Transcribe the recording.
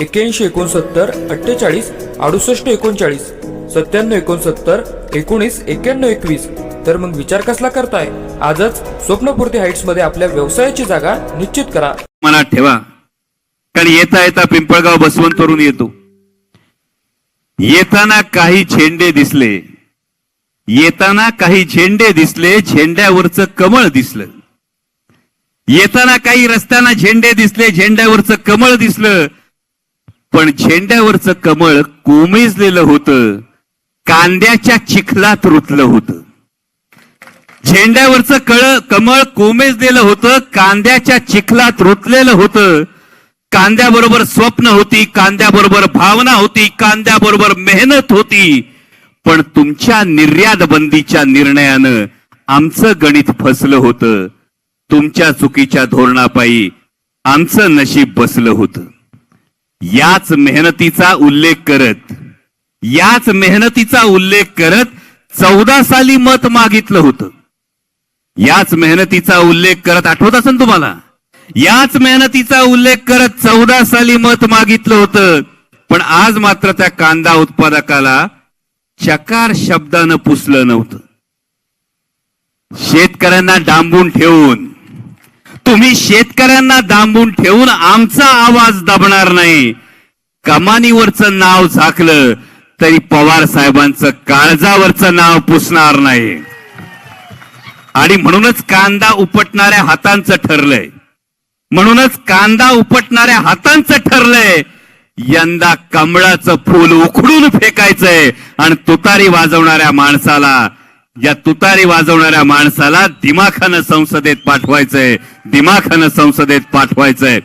एक्क्याऐंशी एकोणसत्तर अठ्ठेचाळीस अडुसष्ट एकोणचाळीस सत्त्याण्णव एकोणसत्तर एकोणीस एक्क्याण्णव एकवीस. तर मग विचार कसला करताय? आजच स्वप्नपूर्ती हाईट्समध्ये आपल्या व्यवसायाची जागा निश्चित करा. मनात ठेवा. कारण येता येता पिंपळगाव बसवंतवरून येतो. येताना काही झेंडे दिसले. येताना काही झेंडे दिसले झेंड्यावरचं कमळ दिसलं. येताना काही रस्त्यांना झेंडे दिसले झेंड्यावरचं कमळ दिसलं. पण झेंड्यावरचं कमळ कोमेजलेलं होतं. कांद्याच्या चिखलात रुतलं होतं. झेंड्यावरचं कळ कमळ कोमेजलेलं होतं कांद्याच्या चिखलात रुतलेलं होतं. कांद्याबरोबर स्वप्न होती कांद्याबरोबर भावना होती कांद्याबरोबर मेहनत होती. पण तुमच्या निर्यात बंदीच्या निर्णयानं आमचं गणित फसलं होतं. तुमच्या चुकीच्या धोरणापायी आमचं नशीब बसलं होतं. याच मेहनतीचा उल्लेख करत याच मेहनतीचा उल्लेख करत चौदा साली मत मागितलं होतं. याच मेहनतीचा उल्लेख करत आठवत असेल तुम्हाला? याच मेहनतीचा उल्लेख करत चौदा साली मत मागितलं होतं. पण आज मात्र त्या कांदा उत्पादकाला चकार शब्दानं पुसलं नव्हतं. शेतकऱ्यांना डांबून ठेवून तुम्ही शेत शेतकऱ्यांना दांबून ठेवून आमचा आवाज दाबणार नाही. कमानीवरचं नाव झाकलं तरी पवार साहेबांचं काळजावरचं नाव पुसणार नाही. आणि म्हणूनच कांदा उपटणाऱ्या हातांचं ठरलंय. म्हणूनच कांदा उपटणाऱ्या हातांचं ठरलंय. यंदा कमळाचं फूल उखडून फेकायचंय आणि तुतारी वाजवणाऱ्या माणसाला या तुतारी वाजवणाऱ्या माणसाला दिमाखानं संसदेत पाठवायचंय. दिमाखानं संसदेत पाठवायचंय.